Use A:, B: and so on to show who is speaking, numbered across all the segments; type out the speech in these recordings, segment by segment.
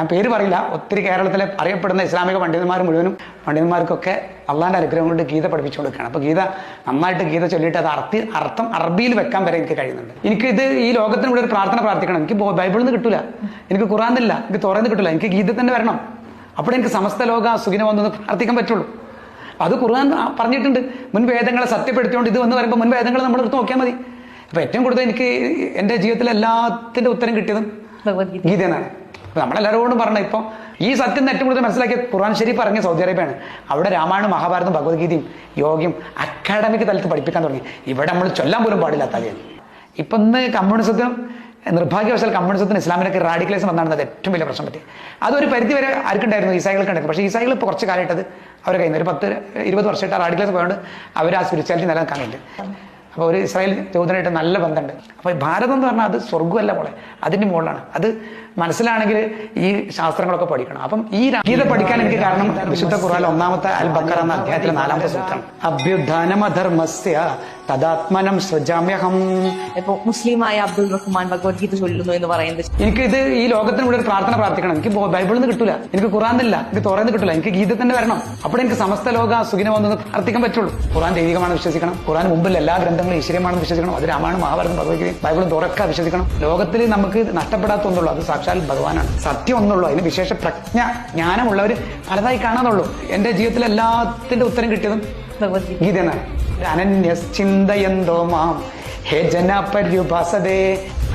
A: ഞാൻ പേര് പറയില്ല. ഒത്തിരി കേരളത്തിലെ അറിയപ്പെടുന്ന ഇസ്ലാമിക പണ്ഡിതന്മാർ മുഴുവനും പണ്ഡിതന്മാർക്കൊക്കെ അള്ളാന്റെ അനുഗ്രഹം കൊണ്ട് ഗീത പഠിപ്പിച്ചു കൊടുക്കുകയാണ്. അപ്പോൾ ഗീത നന്നായിട്ട് ഗീത ചൊല്ലിയിട്ട് അത് അർത്ഥി അർത്ഥം അറബിയിൽ വെക്കാൻ വരെ എനിക്ക് കഴിയുന്നുണ്ട്. എനിക്ക് ഇത് ഈ ലോകത്തിന് കൂടെ ഒരു പ്രാർത്ഥന പ്രാർത്ഥിക്കണം. എനിക്ക് ബൈബിളിൽ നിന്ന് കിട്ടില്ല എനിക്ക് ഖുറാനില്ല എനിക്ക് തുറന്ന് കിട്ടില്ല എനിക്ക് ഗീത തന്നെ വരണം. അപ്പോഴേ എനിക്ക് സമസ്ത ലോക സുഖിനെ വന്നു പ്രാർത്ഥിക്കാൻ പറ്റുള്ളൂ. അത് ഖുർആൻ പറഞ്ഞിട്ടുണ്ട്. മുൻ വേദങ്ങളെ സത്യപ്പെടുത്തിയോണ്ട് ഇത് വന്ന് പറയുമ്പോൾ മുൻ വേദങ്ങൾ നമ്മൾ എടുത്ത് നോക്കിയാൽ മതി. അപ്പോൾ ഏറ്റവും കൂടുതൽ എനിക്ക് എന്റെ ജീവിതത്തിൽ എല്ലാത്തിന്റെ ഉത്തരം കിട്ടിയതും ഗീതയെന്നാണ് നമ്മളെല്ലാവരോടും പറഞ്ഞു ഇപ്പം ഈ സത്യം ഏറ്റവും കൂടുതൽ മനസ്സിലാക്കിയ ഖുർആൻ ഷരീഫ് ഇറങ്ങിയ സൗദി അറേബ്യയാണ്. അവിടെ രാമായണം മഹാഭാരതം ഭഗവത്ഗീതയും യോഗയും അക്കാഡമിക് തലത്തിൽ പഠിപ്പിക്കാൻ തുടങ്ങി. ഇവിടെ നമ്മൾ ചൊല്ലാൻ പോലും പാടില്ലാത്ത കാര്യമാണ് ഇപ്പൊ ഇന്ന് കമ്മ്യൂണിസത്തിനും നിർഭാഗ്യവശാൽ കമ്മ്യൂണിസത്തിന് റാഡിക്കലൈസം വന്നാണ് അത് ഏറ്റവും വലിയ പ്രശ്നം പറ്റി. അതൊരു പരിധി വരെ ആർക്കുണ്ടായിരുന്നു? ഈസായികൾക്ക് ഉണ്ടായിരുന്നു. പക്ഷേ ഈസായികൾ ഇപ്പോൾ കുറച്ച് കാലമായിട്ടത് അവരെ കയ്യിൽ ഒരു പത്ത് ഇരുപത് വർഷമായിട്ട് റാഡിക്കലൈസ് പോയതുകൊണ്ട് അവർ ആ സ്പിരിച്വാലിറ്റി നിലനിൽക്കാൻ അപ്പോൾ ഒരു ഇസ്രായേൽ ജൂതനായിട്ട് നല്ല ബന്ധമുണ്ട്. അപ്പോൾ ഭാരതം എന്ന് പറഞ്ഞാൽ അത് സ്വർഗമല്ല പോലെ അതിന്റെ മുകളിലാണ്. അത് മനസ്സിലാണെങ്കിൽ ഈ ശാസ്ത്രങ്ങളൊക്കെ പഠിക്കണം. അപ്പം ഈ ഗീത പഠിക്കാൻ എനിക്ക് കാരണം വിശുദ്ധ ഖുർആൻ ഒന്നാമത്തെ അൽ ബക്കർ എന്ന അധ്യായത്തിലെ നാലാമത്തെ സൂത്രം. അഭ്യുത്ഥാനമധർമ്മസ്യ തദാത്മനം സൃജാമ്യഹം
B: ഇപ്പൊ മുസ്ലിമായ അബ്ദുൾ റഹ്മാൻ ഭഗവത്ഗീത ചൊല്ലുന്നു എന്ന് പറയുന്നത്
A: എനിക്ക് ഇത് ഈ ലോകത്തിന് കൂടെ ഒരു പ്രാർത്ഥന പ്രാർത്ഥിക്കണം. എനിക്ക് ബൈബിളിൽ നിന്ന് കിട്ടൂല. എനിക്ക് ഖുറാനില്ല എനിക്ക് തുറന്ന് കിട്ടില്ല എനിക്ക് ഗീത തന്നെ വരണം. അപ്പോൾ എനിക്ക് സമസ്ത ലോക സുഖിനെ വന്നു പ്രാർത്ഥിക്കാൻ പറ്റുള്ളൂ. ഖുറാൻ ദൈവികമാണ് വിശ്വസിക്കണം. ഖുറാൻ മുമ്പിൽ എല്ലാ ഗ്രന്ഥങ്ങളും ഈശ്വര്യമാണെന്ന് വിശ്വസിക്കണം. അത് രാമായണം മഹാഭാരതം ഭഗവത്ഗീതയും ബൈബിളും തുറക്കാൻ വിശ്വസിക്കണം. ലോകത്തിൽ നമുക്ക് നഷ്ടപ്പെടാത്ത ഒന്നുള്ളൂ അത് സാക്ഷാൽ ഭഗവാനാണ്. സത്യം ഒന്നുള്ളൂ. അതിന് വിശേഷ പ്രജ്ഞ ജ്ഞാനമുള്ളവർ പലതായി കാണാന്നുള്ളൂ. എന്റെ ജീവിതത്തിൽ എല്ലാത്തിന്റെ ഉത്തരം കിട്ടിയതും
B: ഭഗവത്ഗീത.
A: ഗീത എന്നാണ് അനന്യശ്ചിന്തയന്തോ മാം ഹേ ജന ആകാശത്തുനിന്ന്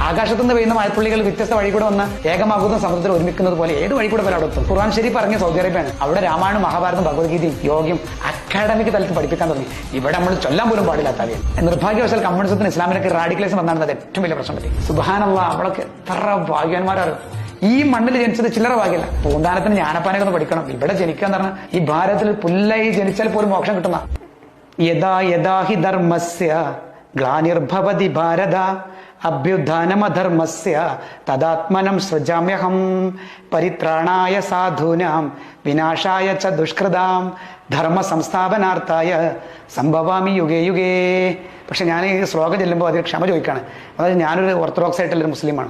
A: ആകാശത്തു നിന്ന് പെയ്യുന്ന മഴപ്പുള്ളികൾ വ്യത്യസ്ത വഴി കൂടെ വന്ന് ഏകമാകുന്ന സമുദ്രത്തിൽ ഒരുമിക്കുന്നത് പോലെ ഏത് വഴി കൂടെ അവിടെ ഖുർആൻ ശരി പറഞ്ഞ സൗദി അറേബ്യയാണ്. അവിടെ രാമായണം മഹാഭാരതം ഭഗവത്ഗീതയും യോഗ്യം അക്കാഡമിക് തലത്തിൽ പഠിപ്പിക്കാൻ തുടങ്ങി. ഇവിടെ നമ്മൾ ചൊല്ലാൻ പോലും പാടില്ലാത്ത കാര്യം നിർഭാഗ്യവശാൽ കമ്മ്യൂണിസത്തിന് ഇസ്ലാമിനൊക്കെ റാഡിക്കലൈസം വന്നാണ് ഏറ്റവും വലിയ പ്രശ്നം പറ്റി. സുബാനുള്ള അവളൊക്കെ എത്ര ഭാഗ്യവാന്മാരാണ്. ഈ മണ്ണിൽ ജനിച്ചത് ചില്ലറ ഭാഗ്യല്ല പൂന്താനത്തിന് ജ്ഞാനപ്പാനൊക്കെ പഠിക്കണം. ഇവിടെ ജനിക്കുക എന്ന് പറഞ്ഞാൽ ഈ ഭാരതത്തിൽ പുല്ലായി ജനിച്ചാൽ പോലും മോക്ഷം കിട്ടുന്ന യഥാ യഥാ ഹി ധർമ്മസ്യ ഗ്ലാനിർഭവതി ഭാരത അഭ്യുത്ഥാനമധർമ്മസ്യ തദാത്മനം സൃജാമ്യഹം പരിത്രാണായ സാധൂനാം വിനാശായ ച ദുഷ്കൃതാം ധർമ്മ സംസ്ഥാപനാർത്ഥായ സംഭവാമി യുഗേ യുഗേ പക്ഷെ ഞാൻ ഈ ശ്ലോകം ചെല്ലുമ്പോൾ അതിൽ ക്ഷമ ചോദിക്കുകയാണ് അതായത് ഞാനൊരു ഓർത്തഡോക്സ് ആയിട്ടുള്ളൊരു മുസ്ലിമാണ്.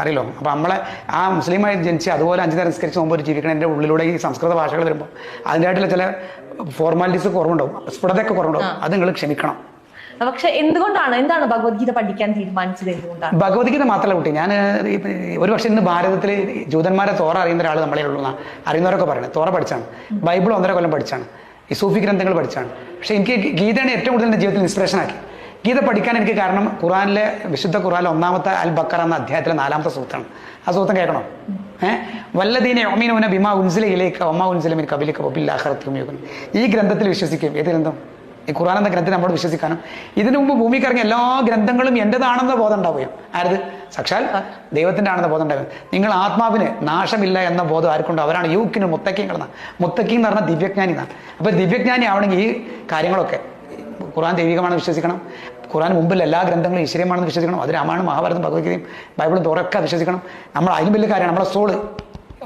A: അറിയല്ലോ? അപ്പോൾ നമ്മളെ ആ മുസ്ലിമായി ജനിച്ച് അതുപോലെ അഞ്ച് നേരം നിസ്കരിച്ച് മുമ്പ് ഒരു ജീവിക്കണം എന്റെ ഉള്ളിലൂടെ ഈ സംസ്കൃത ഭാഷകൾ വരുമ്പോൾ അതിന്റെതായിട്ടുള്ള ചില ഫോർമാലിറ്റീസ് കുറവുണ്ടാവും. സ്ഫുടതയൊക്കെ കുറവുണ്ടാവും. അത് നിങ്ങൾ ക്ഷമിക്കണം.
B: പക്ഷെ എന്തുകൊണ്ടാണ്? എന്താണ് ഭഗവത്ഗീത പഠിക്കാൻ തീരുമാനിച്ചത് എന്തുകൊണ്ടാണ്?
A: ഭഗവത്ഗീത മാത്രമല്ല കുട്ടി. ഞാൻ ഒരു പക്ഷേ ഇന്ന് ഭാരതത്തിൽ ജൂതന്മാരെ തോറ അറിയുന്ന ഒരാൾ നമ്മളെ ഉള്ളൂ അറിയുന്നവരൊക്കെ പറയുന്നത് തോറ പഠിച്ചാണ്. ബൈബിൾ ഒന്നര കൊല്ലം പഠിച്ചാണ്. ഈ സൂഫി ഗ്രന്ഥങ്ങൾ പഠിച്ചാണ്. പക്ഷേ എനിക്ക് ഗീതയാണ് ഏറ്റവും കൂടുതൽ എന്റെ ജീവിതത്തിൽ ഇൻസ്പിറേഷൻ ആക്കി. ഗീത പഠിക്കാൻ എനിക്ക് കാരണം ഖുറാനിലെ വിശുദ്ധ ഖുറാനിലെ ഒന്നാമത്തെ അൽ ബക്കർ എന്ന അധ്യായത്തിലെ നാലാമത്തെ സൂത്രം. ആ സൂത്രം കേൾക്കണോ? ഏഹ് വല്ലദീനെ ഒമീനോന ബിമാ ഉൻസില ഇലേക്ക് ഒമാ ഉൻസില മിൻ കബിലിക്ക ഒബില്ലാഹറത്തും ഈ ഗ്രന്ഥത്തിൽ വിശ്വസിക്കും. ഏത് ഗ്രന്ഥം? ഈ ഖുർആൻ എന്ന ഗ്രന്ഥം നമ്മോട് വിശ്വസിക്കാനും ഇതിനു മുമ്പ് ഭൂമിക്ക് ഇറങ്ങിയ എല്ലാ ഗ്രന്ഥങ്ങളും എന്റെതാണെന്ന ബോധം ഉണ്ടാവുകയും ആരത്? സാക്ഷാൽ ദൈവത്തിന്റെ ആണെന്ന ബോധം ഉണ്ടാവുകയും നിങ്ങൾ ആത്മാവിന് നാശമില്ല എന്ന ബോധം ആർക്കുണ്ടോ? അവരാണ് യൂക്കിന് മുത്തക്കിങ്ങളെന്ന മുത്തക്കി എന്ന് പറഞ്ഞാൽ ദിവ്യജ്ഞാനി എന്നാണ്. അപ്പോൾ ദിവ്യജ്ഞാനി ആവണമെങ്കിൽ ഈ കാര്യങ്ങളൊക്കെ ഖുർആൻ ദൈവികമാണെന്ന് വിശ്വസിക്കണം. ഖുറാൻ മുമ്പിൽ എല്ലാ ഗ്രന്ഥങ്ങളും ഈശ്വര്യമാണെന്ന് വിശ്വസിക്കണം. അത് രാമായണം മഹാഭാരതം ഭഗവത്ഗീതയും ബൈബിളും തുറക്കെ വിശ്വസിക്കണം. നമ്മൾ അതിലും വലിയ കാര്യമാണ്. നമ്മളെ സോൾ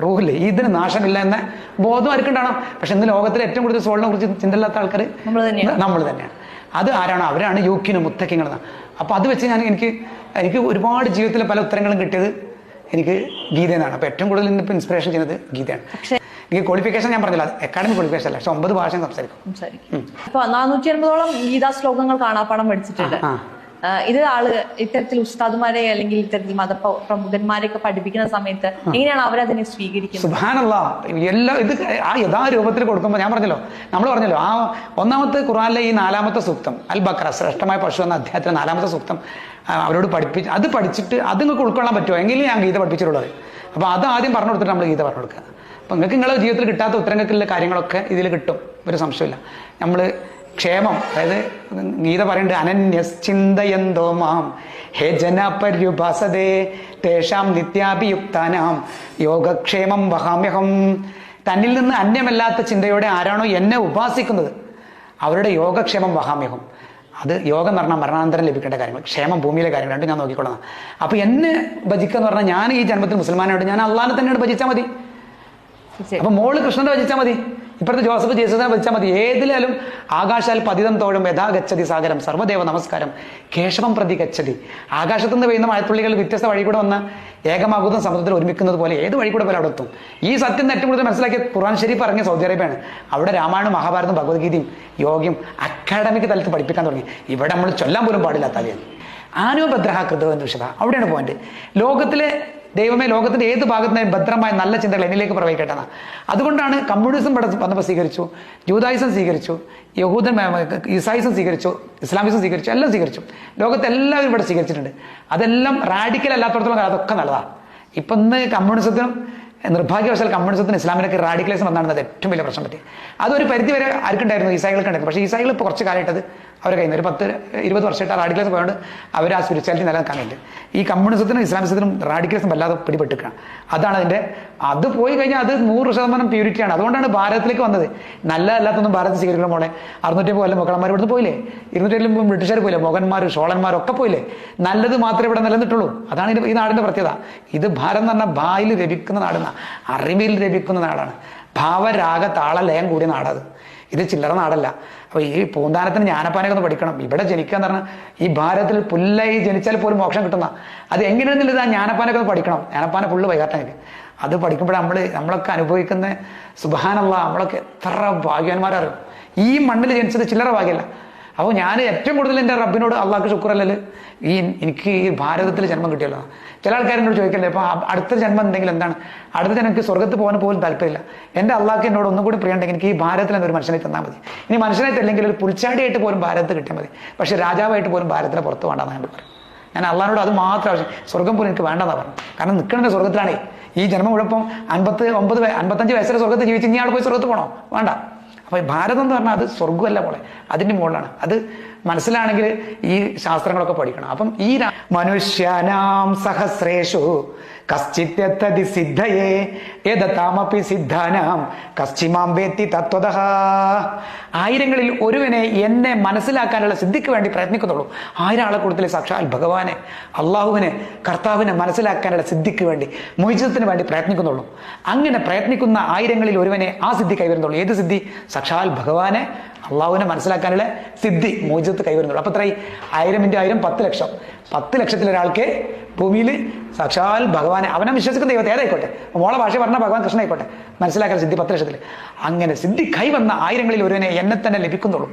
A: റൂഹില്ലേ ഇതിന് നാശമില്ല എന്ന ബോധം ആർക്കുണ്ടാണോ പക്ഷെ ഇന്ന് ലോകത്തിലെ ഏറ്റവും കൂടുതൽ സോളിനെ കുറിച്ച് ചിന്തയില്ലാത്ത ആൾക്കാർ
B: നമ്മൾ തന്നെയാണ്.
A: നമ്മൾ തന്നെയാണ്. അത് ആരാണ്? അവരാണ് യോഗ്യന് മുത്തക്കിങ്ങൾ അപ്പോൾ അത് വെച്ച് ഞാൻ എനിക്ക് എനിക്ക് ഒരുപാട് ജീവിതത്തിലെ പല ഉത്തരങ്ങളും കിട്ടിയത് എനിക്ക് ഗീതയിൽ നിന്നാണ് അപ്പോൾ ഏറ്റവും കൂടുതൽ ഇന്നിപ്പോൾ ഇൻസ്പിറേഷൻ ചെയ്യുന്നത് ഗീതയാണ്. എനിക്ക് ക്വാളിഫിക്കേഷൻ ഞാൻ പറഞ്ഞില്ല. അക്കാഡമിക് ക്വാളിഫിക്കേഷൻ അല്ല. പക്ഷെ ഒമ്പത് ഭാഷ സംസാരിക്കും.
B: സംസാരിക്കും. അപ്പൊ നാനൂറ്റി അൻപതോളം ഗീതാ ശ്ലോകങ്ങൾ കാണാപ്പാടം പഠിച്ചിട്ടുണ്ട്. ഇത് ആൾ ഇത്തരത്തിൽ ഉസ്താദുമാരെ അല്ലെങ്കിൽ ഇത്തരത്തിൽ മത പ്ര- പ്രമുഖന്മാരെയൊക്കെ പഠിപ്പിക്കുന്ന സമയത്ത് എങ്ങനെയാണ് അവരതിനെ സ്വീകരിക്കുന്നത്?
A: സുബാനല്ല എല്ലാ ഇത് ആ യഥാരൂപത്തിൽ കൊടുക്കുമ്പോൾ ഞാൻ പറഞ്ഞല്ലോ. നമ്മൾ പറഞ്ഞല്ലോ ആ ഒന്നാമത്തെ ഖുറാനിലെ ഈ നാലാമത്തെ സൂക്തം അൽ ബക്ര ശ്രേഷ്ഠമായ പശു എന്ന അധ്യായത്തിലെ നാലാമത്തെ സൂക്തം അവരോട് പഠിപ്പിച്ച് അത് പഠിച്ചിട്ട് അത് നിങ്ങൾക്ക് ഉൾക്കൊള്ളാൻ പറ്റുമോ? എങ്കിലും ഞാൻ ഗീത പഠിപ്പിച്ചിട്ടുള്ളത്? അപ്പോൾ അത് ആദ്യം പറഞ്ഞു കൊടുത്തിട്ട് നമ്മൾ ഗീത പറഞ്ഞു കൊടുക്കുക. അപ്പോൾ നിങ്ങൾക്ക് നിങ്ങളുടെ ജീവിതത്തിൽ കിട്ടാത്ത ഉത്തരങ്ങൾക്കുള്ള കാര്യങ്ങളൊക്കെ ഇതിൽ കിട്ടും. ഒരു സംശയമില്ല നമ്മൾ ക്ഷേമം. അതായത് ഗീത പറയുന്നുണ്ട് അനന്യശ്ചിന്തയന്തോ മാം ഹേ ജന പര്യുപാസതേ തേഷാം നിത്യാഭിയുക്താനാം യോഗക്ഷേമം വഹാമ്യഹം. തന്നിൽ നിന്ന് അന്യമല്ലാത്ത ചിന്തയോടെ ആരാണോ എന്നെ ഉപാസിക്കുന്നത്? അവരുടെ യോഗക്ഷേമം വഹാമ്യഹം. അത് യോഗം എന്ന് പറഞ്ഞാൽ മരണാന്തരം ലഭിക്കേണ്ട കാര്യങ്ങൾ ക്ഷേമം ഭൂമിയിലെ കാര്യങ്ങൾ രണ്ടും ഞാൻ നോക്കിക്കൊള്ളാം. അപ്പോൾ എന്നെ ഭജിക്കുക എന്ന് പറഞ്ഞാൽ ഞാൻ ഈ ജന്മത്തിൽ മുസൽമാനായിട്ട് ഞാൻ അള്ളാഹിനെ തന്നെയാണ് ഭജിച്ചാൽ മതി.
B: അപ്പോൾ
A: അപ്പൊ മോൾ കൃഷ്ണനെ ഭജിച്ചാൽ മതി. ഇപ്പോഴത്തെ ജോസഫ് ജേസസിനെ വിളിച്ചാൽ മതി. ഏതിലായാലും ആകാശാൽ പതിതം തോഴും യഥാ ഗച്ഛതി സാഗരം. സർവദേവ നമസ്കാരം. കേശവം പ്രതി ഗച്ഛതി. ആകാശത്തു നിന്ന് പെയ്യുന്ന മഴത്തുള്ളികൾ വ്യത്യസ്ത വഴി കൂടെ വന്ന് ഏകമാകുന്ന സമുദ്രത്തിൽ ഒരുമിക്കുന്നത് പോലെ ഏത് വഴി കൂടെ പോലെ അവിടെ എത്തും ഈ സത്യം ഏറ്റവും കൂടുതൽ മനസ്സിലാക്കിയ ഖുർആൻ ഷരീഫ് ഇറങ്ങിയ സൗദി അറേബ്യയാണ്. അവിടെ രാമായണം മഹാഭാരതം ഭഗവത്ഗീതയും യോഗ്യം അക്കാഡമിക് തലത്തിൽ പഠിപ്പിക്കാൻ തുടങ്ങി. ഇവിടെ നമ്മൾ ചൊല്ലാൻ പോലും പാടില്ലാത്ത ആനോ ഭദ്രഹ കൃതവെന്ന് വിശദ. അവിടെയാണ് പോയിന്റ്. ലോകത്തിലെ ദൈവമേ ലോകത്തിന്റെ ഏത് ഭാഗത്തുനിന്നും ഭദ്രമായ നല്ല ചിന്തകൾ എന്നിലേക്ക് പ്രവഹിക്കട്ടെ അതുകൊണ്ടാണ് കമ്മ്യൂണിസം ഇവിടെ വന്നപ്പോൾ സ്വീകരിച്ചു ജൂതായുസം സ്വീകരിച്ചു യഹൂദൻ ഇസായിസം സ്വീകരിച്ചു ഇസ്ലാമിസം സ്വീകരിച്ചു എല്ലാം സ്വീകരിച്ചു. ലോകത്തെ എല്ലാവരും ഇവിടെ സ്വീകരിച്ചിട്ടുണ്ട്. അതെല്ലാം റാഡിക്കൽ അല്ലാത്തടത്തോളം അതൊക്കെ നല്ലതാണ്. ഇപ്പം ഇന്ന് കമ്മ്യൂണിസത്തിനും നിർഭാഗ്യവശാൽ കമ്മ്യൂണിസത്തിന് ഇസ്ലാമിനൊക്കെ റാഡിക്കലിസം വന്നാണ് അത് ഏറ്റവും വലിയ പ്രശ്നം പറ്റി അതൊരു പരിധി വരെ ആർക്കുണ്ടായിരുന്നു? ഈസായികൾക്ക് ഉണ്ടായിരുന്നു പക്ഷേ ഈസായികൾ ഇപ്പോൾ കുറച്ച് കാലമായിട്ടത് അവരെ കയ്യിൽ നിന്ന്. ഒരു പത്ത് ഇരുപത് വർഷമായിട്ട് റാഡിക്കലിസം പോയതുകൊണ്ട് അവർ ആ സ്പിരിച്വാലിറ്റി നിലനിൽക്കാൻ വേണ്ടി ഈ കമ്മ്യൂണിസത്തിനും ഇസ്ലാമിസത്തിനും റാഡിക്കലിസം വല്ലാതെ പിടിപെട്ടിരിക്കണം അതാണ് അതിന്റെ അത് പോയി കഴിഞ്ഞാൽ അത് നൂറ് ശതമാനം പ്യൂരിറ്റിയാണ് അതുകൊണ്ടാണ് ഭാരതത്തിലേക്ക് വന്നത്. നല്ല അല്ലാത്തൊന്നും ഭാരതത്തിൽ സ്വീകരിക്കണം മോളെ. അറുന്നൂറ്റി കൊല്ലം മുഗളന്മാർ ഇവിടുന്ന് പോയില്ലേ? ഇരുന്നൂറ്റി ബ്രിട്ടീഷുകാർ പോയില്ലേ? മുഗന്മാർ ഷോളന്മാർ ഒക്കെ പോയില്ലേ? നല്ലത് മാത്രമേ ഇവിടെ നിലനിന്നിട്ടുള്ളൂ. അതാണ് ഈ നാടിന്റെ പ്രത്യേകത. ഇത് ഭാരം എന്ന് പറഞ്ഞാൽ ഭായിൽ ലഭിക്കുന്ന നാടെന്ന. അറിവിൽ ലഭിക്കുന്ന നാടാണ്. ഭാവരാഗ താളലയം കൂടിയ നാടത് ഇത് ചില്ലറ നാടല്ല. അപ്പോൾ ഈ പൂന്താനത്തിന് ജ്ഞാനപ്പാനൊക്കെ ഒന്ന് പഠിക്കണം. ഇവിടെ ജനിക്കുക എന്ന് പറഞ്ഞാൽ ഈ ഭാരതത്തിൽ പുല്ലായി ജനിച്ചാൽ പോലും മോക്ഷം കിട്ടുന്ന. അത് എങ്ങനെയാണെന്നുള്ളത് ആ ജ്ഞാനപ്പാനൊക്കെ ഒന്ന് പഠിക്കണം. ജ്ഞാനപ്പാന ഫുള്ള് വൈകാട്ടെങ്കിൽ അത് പഠിക്കുമ്പോൾ നമ്മൾ നമ്മളൊക്കെ അനുഭവിക്കുന്ന സുബാനുള്ള നമ്മളൊക്കെ എത്ര ഭാഗ്യവാന്മാരറിയും. ഈ മണ്ണിൽ ജനിച്ചത് ചില്ലറ ഭാഗ്യമല്ല. അപ്പോൾ ഞാൻ ഏറ്റവും കൂടുതൽ എന്റെ റബ്ബിനോട് അള്ളാഹ്ക്ക് ശുക്രല്ലല്. ഈ എനിക്ക് ഈ ഭാരതത്തിൽ ജന്മം കിട്ടിയല്ലോ. ചില ആൾക്കാരെന്നോട് ചോദിക്കല്ലേ അപ്പോൾ അടുത്ത ജന്മം എന്തെങ്കിലും എന്താണ്? അടുത്ത ജനം എനിക്ക് സ്വർഗത്ത് പോകാൻ പോലും താല്പര്യമില്ല. എന്റെ അള്ളാഹ്ക്ക് എന്നോട് ഒന്നും കൂടി പ്രിയമുണ്ടെങ്കിൽ എനിക്ക് ഈ ഭാരതത്തിൽ എന്നൊരു മനുഷ്യനെ തന്നാൽ മതി. ഇനി മനുഷ്യനെ തല്ലെങ്കിൽ ഒരു പുൽച്ചാടിയായിട്ട് പോലും ഭാരതത്തിൽ കിട്ടിയാൽ മതി. പക്ഷേ രാജാവായിട്ട് പോലും ഭാരതത്തിന് പുറത്ത് വേണ്ടെന്ന് ഞാൻ പറയും ഞാൻ അള്ളാഹിനോട് അത് മാത്രം ആവശ്യം. സ്വർഗം പോലും എനിക്ക് വേണ്ടെന്നാ പറഞ്ഞു കാരണം നിൽക്കണ സ്വർഗത്തിലാണേ ഈ ജന്മം ഇവിടെ ഇപ്പം അൻപത്തി ഒമ്പത് അൻപത്തഞ്ച് വയസ്സിലെ സ്വർഗത്ത് ജീവിച്ച് ഇനി ആൾ പോയി സ്വർഗത്ത് പോകണോ വേണ്ട. അപ്പോൾ ഭാരതം എന്ന് പറഞ്ഞാൽ അത് സ്വർഗമല്ല പോലെ അതിന്റെ മുകളിലാണ് അത് മനസ്സിലാണെങ്കിൽ ഈ ശാസ്ത്രങ്ങളൊക്കെ പഠിക്കണം. അപ്പം ഈ മനുഷ്യനാം സഹസ്രേഷു സിദ്ധയേ സിദ്ധാനാം ആയിരങ്ങളിൽ ഒരുവനെ എന്നെ മനസ്സിലാക്കാനുള്ള സിദ്ധിക്ക് വേണ്ടി പ്രയത്നിക്കുന്നുള്ളൂ. ആയിരം ആളെ കൂടുതൽ സാക്ഷാൽ ഭഗവാനെ അള്ളാഹുവിനെ കർത്താവിനെ മനസ്സിലാക്കാനുള്ള സിദ്ധിക്ക് വേണ്ടി മോചിതത്തിന് വേണ്ടി പ്രയത്നിക്കുന്നുള്ളൂ. അങ്ങനെ പ്രയത്നിക്കുന്ന ആയിരങ്ങളിൽ ഒരുവനെ ആ സിദ്ധി കൈവരുന്നുള്ളൂ. ഏത് സിദ്ധി? സാക്ഷാൽ ഭഗവാനെ അള്ളാഹുവിനെ മനസ്സിലാക്കാനുള്ള സിദ്ധി മോചിതത്ത് കൈവരുന്നുള്ളൂ. അപ്പൊ എത്രയായി ആയിരം ഇന്റു ആയിരം പത്ത് ലക്ഷം. പത്ത് ലക്ഷത്തിൽ ഒരാൾക്ക് ഭൂമിയിൽ സാക്ഷാൽ ഭഗവാനെ അവനെ വിശ്വസിക്കുന്ന ദൈവത്തെ ഏതായിക്കോട്ടെ? മോളെ ഭാഷ പറഞ്ഞ ഭഗവാൻ കൃഷ്ണ ആയിക്കോട്ടെ മനസ്സിലാക്കാൻ സിദ്ധി പത്ത് ലക്ഷത്തിൽ. അങ്ങനെ സിദ്ധി കൈവന്ന ആയിരങ്ങളിൽ ഒരുവനെ എന്നെ തന്നെ ലഭിക്കുന്നുള്ളൂ.